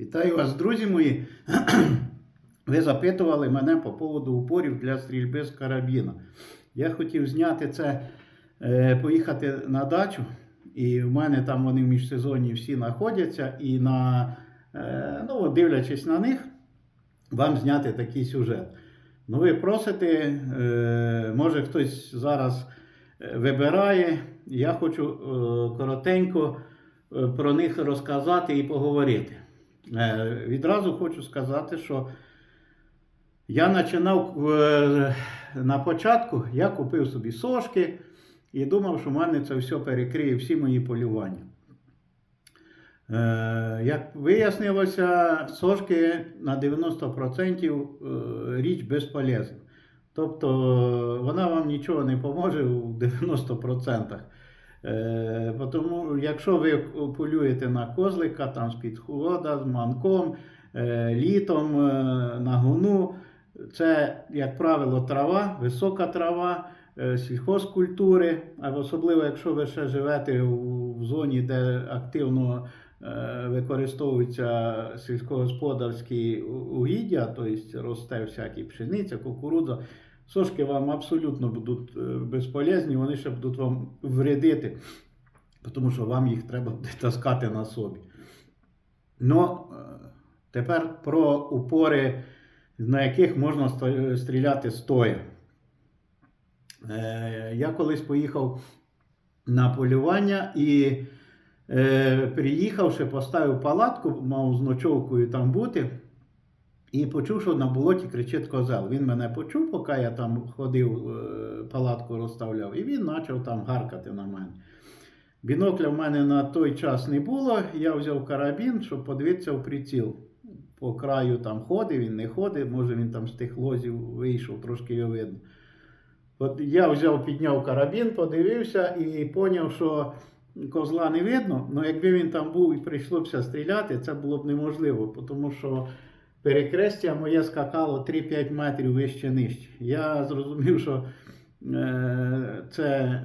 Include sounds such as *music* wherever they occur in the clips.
Вітаю вас, друзі мої. *clears throat* Ви запитували мене по поводу упорів для стрільби з карабіна. Я хотів зняти це, е, поїхати на дачу, і в мене там вони в міжсезонні всі знаходяться, і на, е, ну, дивлячись на них, вам зняти такий сюжет. Ну, ви просите, е, може хтось зараз вибирає. Я хочу коротенько про них розказати і поговорити. Е, Відразу хочу сказати, що я починав е, на початку, я купив собі сошки і думав, що в мене це все перекриє всі мої полювання. Е, Як вияснилося, сошки на 90% е, річ безполезна. Тобто вона вам нічого не поможе у 90%. Е, Тому, якщо ви полюєте на козлика, там з підхода, з манком, е, літом, е, на гуну, це, як правило, трава, висока трава, сільхозкультури, а особливо, якщо ви ще живете в зоні, де активно використовуються сільськогосподарські угіддя, тобто росте всякі пшениця, кукурудза, сошки вам абсолютно будуть е, безполезні, вони ще будуть вам вредити, тому що вам їх треба *laughs* таскати на собі. Ну, е, тепер про упори, на яких можна стріляти стоя. Е, Я колись поїхав на полювання і е, приїхавши, поставив палатку, мав з ночовкою там бути. І почув, що на болоті кричить козел. Він мене почув, поки я там ходив, е, палатку розставляв, і він почав там гаркати на мене. Бінокля в мене на той час не було. Я взяв карабін, щоб подивитися в приціл. По краю там ходив, він не ходив, може він там з тих лозів вийшов, трошки його видно. От я взяв, підняв карабін, подивився і зрозумів, що козла не видно. але якби він там був і прийшлося стріляти, це було б неможливо, тому що перекрестя моє скакало 3-5 метрів вище нижче. Я зрозумів, що е, це,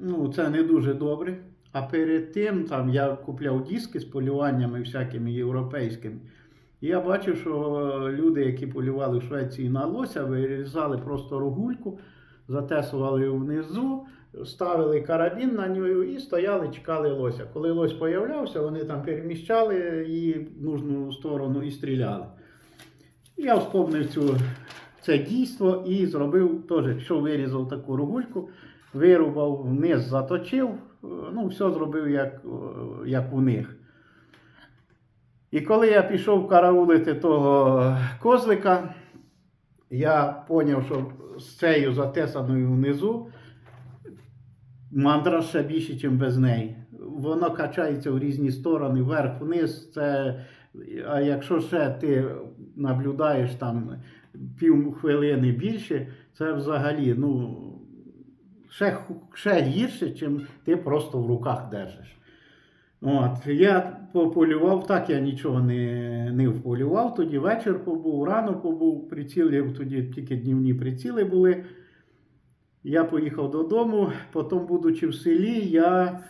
ну, це не дуже добре. А перед тим там я купляв диски з полюваннями всякими європейськими. І я бачив, що люди, які полювали в Швеції на лося, вирізали просто рогульку, затесували внизу, ставили карабін на нього і стояли, чекали лося. Коли лось появлявся, вони там переміщали її в нужну сторону і стріляли. Я вспомнив цю, це дійство і зробив теж, що вирізав таку рогульку, вирубав вниз, заточив, ну, все зробив як, як у них. І коли я пішов караулити того козлика, я зрозумів, що з цією затесаною внизу мандра ще більше, ніж без неї. Воно качається в різні сторони, вверх-вниз. Це... А якщо ще ти наблюдаєш там пів хвилини більше, це взагалі ну, ще, ще гірше, чим ти просто в руках держиш. От, я пополював, так я нічого не, не вполював. Тоді вечір побув, рано побув, прицілів, тоді тільки днівні приціли були. Я поїхав додому, потім, будучи в селі, я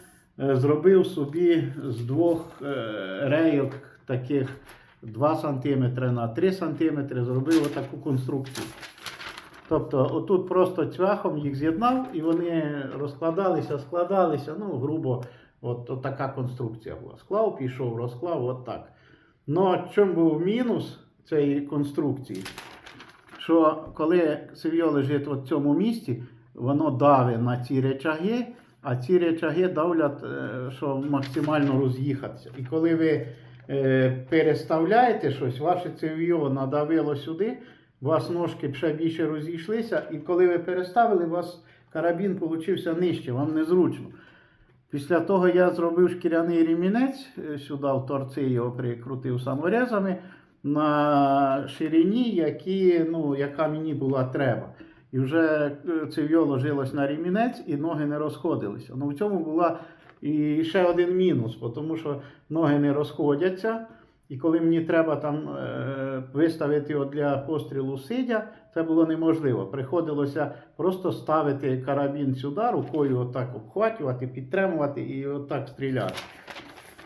е, зробив собі з двох е, рейок таких 2 см на 3 см, зробив отаку конструкцію. Тобто, отут просто цвяхом їх з'єднав і вони розкладалися, складалися, ну, грубо, от, от така конструкція була. Склав, пішов, розклав, от так. Ну, чому був мінус цієї конструкції? Що коли сев'йо лежить в цьому місці, воно давить на ці речаги, а ці речаги давлять, е, що максимально роз'їхатися. І коли ви е, переставляєте щось, ваше цев'йо надавило сюди, у вас ножки ще більше розійшлися, і коли ви переставили, у вас карабін получився нижче, вам незручно. Після того я зробив шкіряний ремінець, е, сюди в торці його прикрутив саморезами на ширині, які, ну, яка мені була треба. І вже е, цев'йо ложилось на ремінець і ноги не розходилися. Ну, в цьому була і ще один мінус, тому що ноги не розходяться. І коли мені треба там е, виставити для пострілу сидя, це було неможливо. Приходилося просто ставити карабін сюди, рукою отак обхватювати, підтримувати і отак стріляти.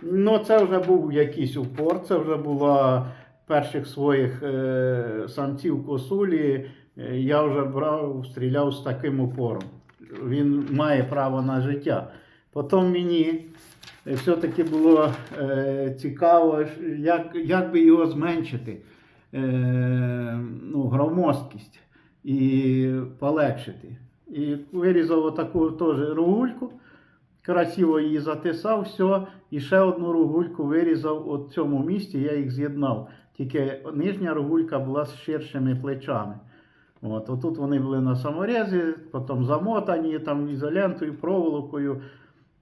Ну, це вже був якийсь упор, це вже була перших своїх е, самців косулі. Е, Я вже брав, стріляв з таким упором. Він має право на життя. Потім мені е, все-таки було е, цікаво, як, як би його зменшити, е, ну, громоздкість і полегшити. І вирізав отаку теж ругульку, красиво її затисав, все, і ще одну ругульку вирізав от цьому місці, я їх з'єднав. Тільки нижня ругулька була з ширшими плечами. От, отут вони були на саморезі, потім замотані там ізолентою, проволокою.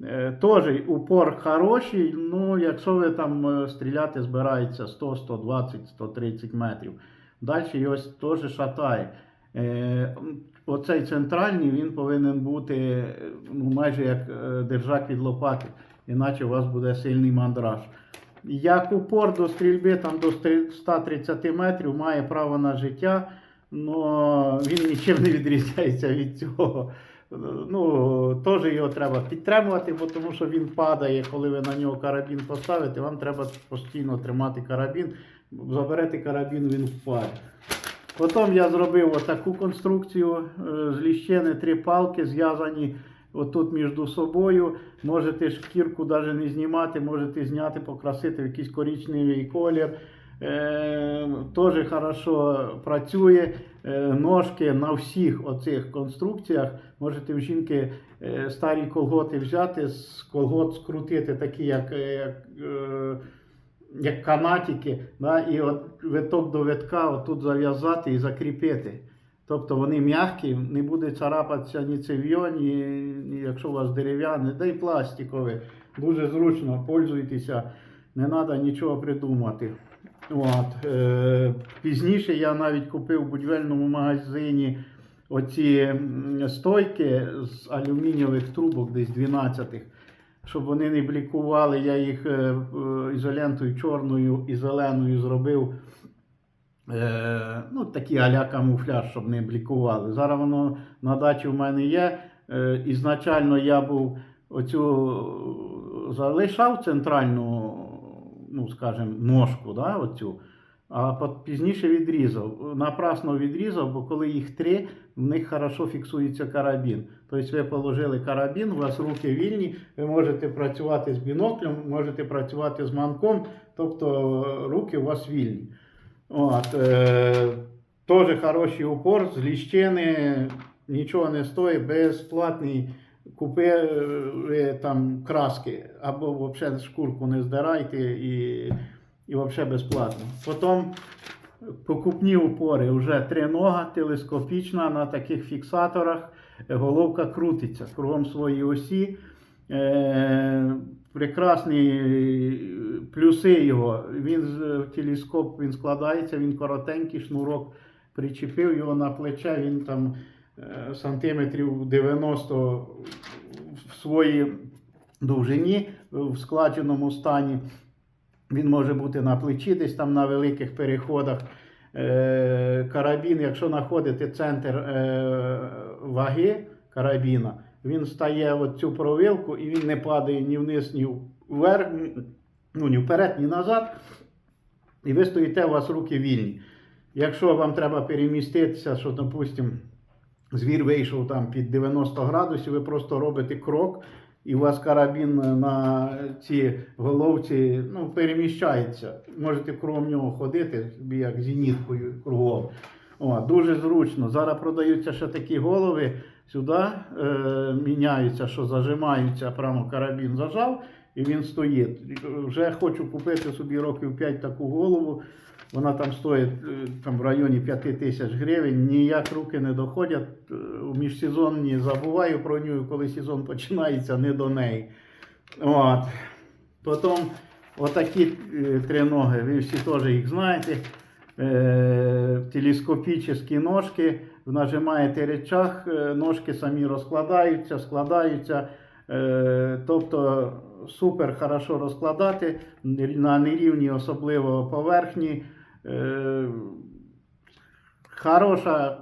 Е, Теж упор хороший, ну якщо ви там е, стріляти збирається 100, 120, 130 метрів. Далі його теж шатає. Е, Оцей центральний він повинен бути ну, майже як держак від лопати, іначе у вас буде сильний мандраж. Як упор до стрільби там до 130 метрів має право на життя, але він нічим не відрізняється від цього. Ну, теж його треба підтримувати, бо тому що він падає, коли ви на нього карабін поставите, вам треба постійно тримати карабін. Заберете карабін, він впаде. Потім я зробив отаку конструкцію е, з ліщини, три палки зв'язані отут між собою. Можете шкірку навіть не знімати, можете зняти, покрасити в якийсь коричневий колір. Е, Теж хорошо працює. Е, Ножки на всіх оцих конструкціях. Можете в жінки е, старі колготи взяти, з колгот скрутити, такі як, як, як канатики, да, і от виток до витка отут зав'язати і закріпити. Тобто вони м'які, не буде царапатися ні цев'йо, ні, ні якщо у вас дерев'яне, да й пластикове. Дуже зручно, пользуйтеся, не треба нічого придумати. От, е, пізніше я навіть купив в будівельному магазині оці стойки з алюмінієвих трубок, десь 12-х, щоб вони не блікували. Я їх е, е, ізолентою чорною і зеленою зробив. Ну, такі аля камуфляж, щоб не блікували. Зараз воно на дачі в мене є. Ізначально я був оцю залишав центральну, ну, скажімо, ножку, да, оцю, а пізніше відрізав. Напрасно відрізав, бо коли їх три, в них хорошо фіксується карабін. Тобто ви положили карабін, у вас руки вільні, ви можете працювати з біноклем, можете працювати з манком, тобто е, руки у вас вільні. От, е, теж хороший упор з ліщини, нічого не стоїть, безплатний. Купи е, там краски, або взагалі шкурку не здирайте і, і взагалі безплатно. Потім покупні упори вже тринога, телескопічна на таких фіксаторах. Головка крутиться кругом своєї осі. Е, прекрасні плюси його. Він телескоп він складається, він коротенький, шнурок причепив його на плече, він там е, сантиметрів 90 в своїй довжині в складеному стані. Він може бути на плечі, десь там на великих переходах. Е, карабін, якщо знаходите центр е, ваги карабіна, він стає в цю провилку і він не падає ні вниз, ні вверх, ну, ні вперед, ні назад. І ви стоїте, у вас руки вільні. Якщо вам треба переміститися, що, допустимо, звір вийшов там під 90 градусів, ви просто робите крок, і у вас карабін на цій головці ну, переміщається. Можете кругом нього ходити, як зеніткою кругом. О, дуже зручно. Зараз продаються ще такі голови. Сюди е, міняються, що зажимаються, прямо карабін зажав, і він стоїть. Вже хочу купити собі років 5 таку голову. Вона там стоїть е, там, в районі 5 тисяч гривень, ніяк руки не доходять. Е, У міжсезонні забуваю про нього, коли сезон починається, не до неї. От. Потім отакі е, триноги, ви всі теж їх знаєте. Телескопічні ножки, нажимаєте речах, ножки самі розкладаються, складаються. Тобто супер хорошо розкладати на нерівній особливо поверхні. Е, хороша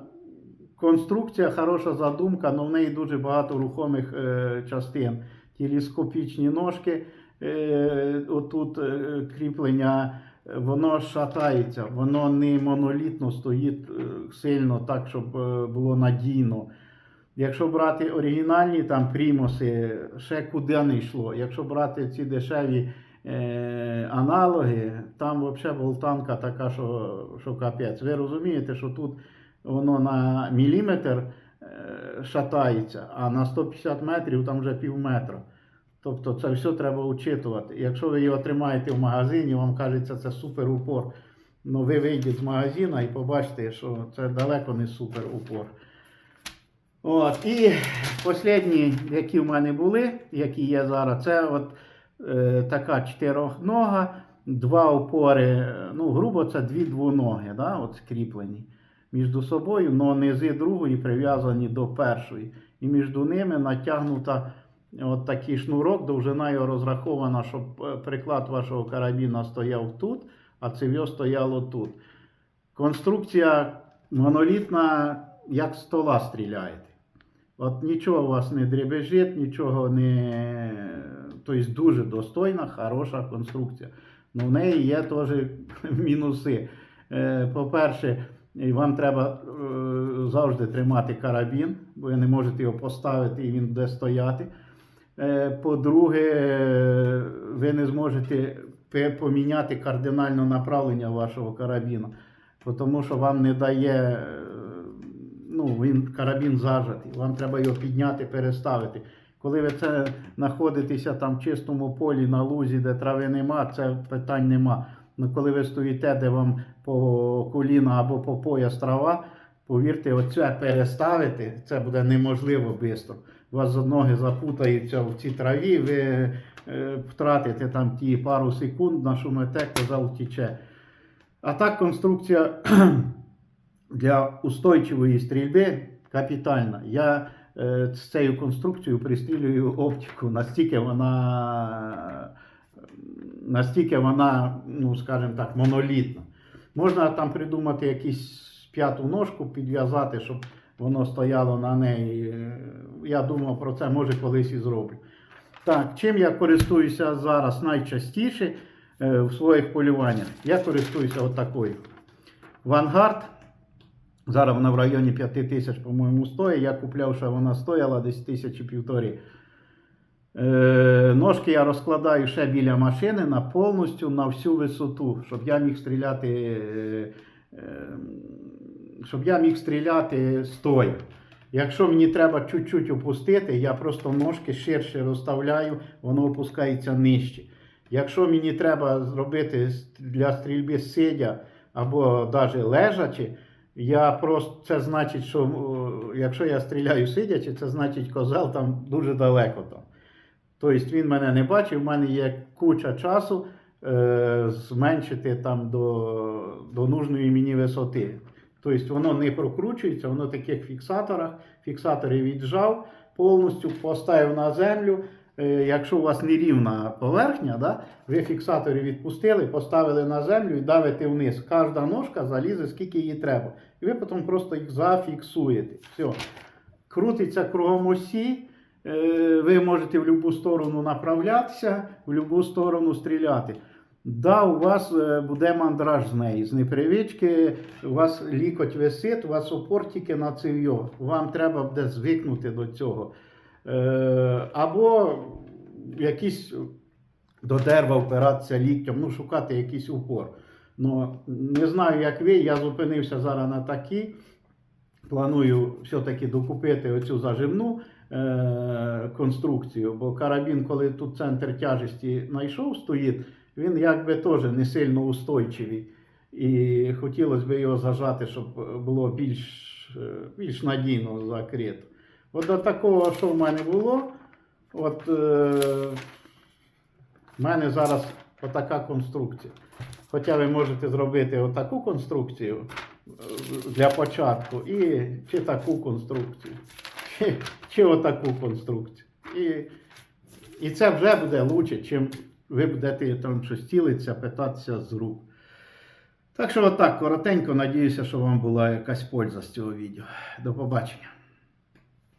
конструкція, хороша задумка, але в неї дуже багато рухомих е, частин. Телескопічні ножки. е, отут кріплення, воно шатається, воно не монолітно стоїть сильно так, щоб було надійно. Якщо брати оригінальні там примуси, ще куди не йшло. Якщо брати ці дешеві е, аналоги, там взагалі болтанка така, що, що капець. Ви розумієте, що тут воно на міліметр е, шатається, а на 150 метрів там вже пів метра. Тобто це все треба учитувати. Якщо ви його тримаєте в магазині, вам кажеться, це супер упор. Ну ви вийдете з магазину і побачите, що це далеко не супер упор. От, і останні, які в мене були, які є зараз, це от така чотирьохнога, два опори, е, ну, грубо, це дві двоноги, да, от скріплені між собою, але низи другої прив'язані до першої. І між ними натягнута от такий шнурок, довжина його розрахована, щоб е, приклад вашого карабіна стояв тут, а цев'я стояло тут. Конструкція монолітна, як стола стріляєте. От нічого у вас не дребежить, нічого не. Тобто дуже достойна, хороша конструкція. Ну, в неї є теж *laughs* мінуси. Е, По-перше, вам треба е, завжди тримати карабін, бо ви не можете його поставити і він буде стояти. Е, По-друге, ви не зможете поміняти кардинально направлення вашого карабіна, тому що вам не дає, ну, він карабін зажатий, вам треба його підняти, переставити. Коли ви це знаходитеся там в чистому полі на лузі, де трави нема, це питань нема. Ну, коли ви стоїте, де вам по коліна або по пояс трава, повірте, оце переставити, це буде неможливо швидко. У вас ноги запутаються в цій траві, ви е, втратите там ті пару секунд, на шумете, коза втіче. А так конструкція для устойчивої стрільби капітальна. Я е, з цією конструкцією пристрілюю оптику, настільки вона, настільки вона, ну скажімо так, монолітна. Можна там придумати якусь п'яту ножку, підв'язати, щоб воно стояло на неї. Я думав про це, може колись і зроблю. Так, чим я користуюся зараз найчастіше е, в своїх полюваннях? Я користуюся отакою. Вангард. Зараз вона в районі 5 тисяч, по-моєму, стоїть. Я купляв, що вона стояла десь тисячі півтори. Е, ножки я розкладаю ще біля машини на повністю на всю висоту, щоб я міг стріляти, е, е, щоб я міг стріляти стоя. Якщо мені треба чуть-чуть опустити, я просто ножки ширше розставляю, воно опускається нижче. Якщо мені треба зробити для стрільби сидя або навіть лежачи, я просто це значить, що якщо я стріляю сидячи, це значить козел там дуже далеко там. Тобто він мене не бачив, в мене є куча часу е, зменшити там до, до нужної мені висоти. Тобто воно не прокручується, воно в таких фіксаторах. Фіксатори віджав, повністю поставив на землю. Е, якщо у вас нерівна поверхня, да, ви фіксатори відпустили, поставили на землю і давите вниз. Кожна ножка залізе, скільки їй треба. І ви потім просто їх зафіксуєте. Все. Крутиться кругом осі. Е, Ви можете в будь-яку сторону направлятися, в будь-яку сторону стріляти. Да, у вас е, буде мандраж з неї. З непривички у вас лікоть висить, у вас опор тільки на цев'йо. Вам треба буде звикнути до цього. Е, Або якісь до дерева впиратися ліктем, ну, шукати якийсь упор. Ну, не знаю, як ви, я зупинився зараз на такій. Планую все-таки докупити оцю зажимну е, конструкцію, бо карабін, коли тут центр тяжесті знайшов, стоїть, він якби теж не сильно устойчивий. І хотілося б його зажати, щоб було більш, е, більш надійно закрито. От до такого, що в мене було, от е, мене зараз отака конструкція. Хоча ви можете зробити отаку конструкцію е, для початку, і чи таку конструкцію, чи, чи отаку конструкцію. І, і це вже буде краще, чим ви будете там щось цілитися, питатися з рук. Так що отак, коротенько, надіюся, що вам була якась польза з цього відео. До побачення.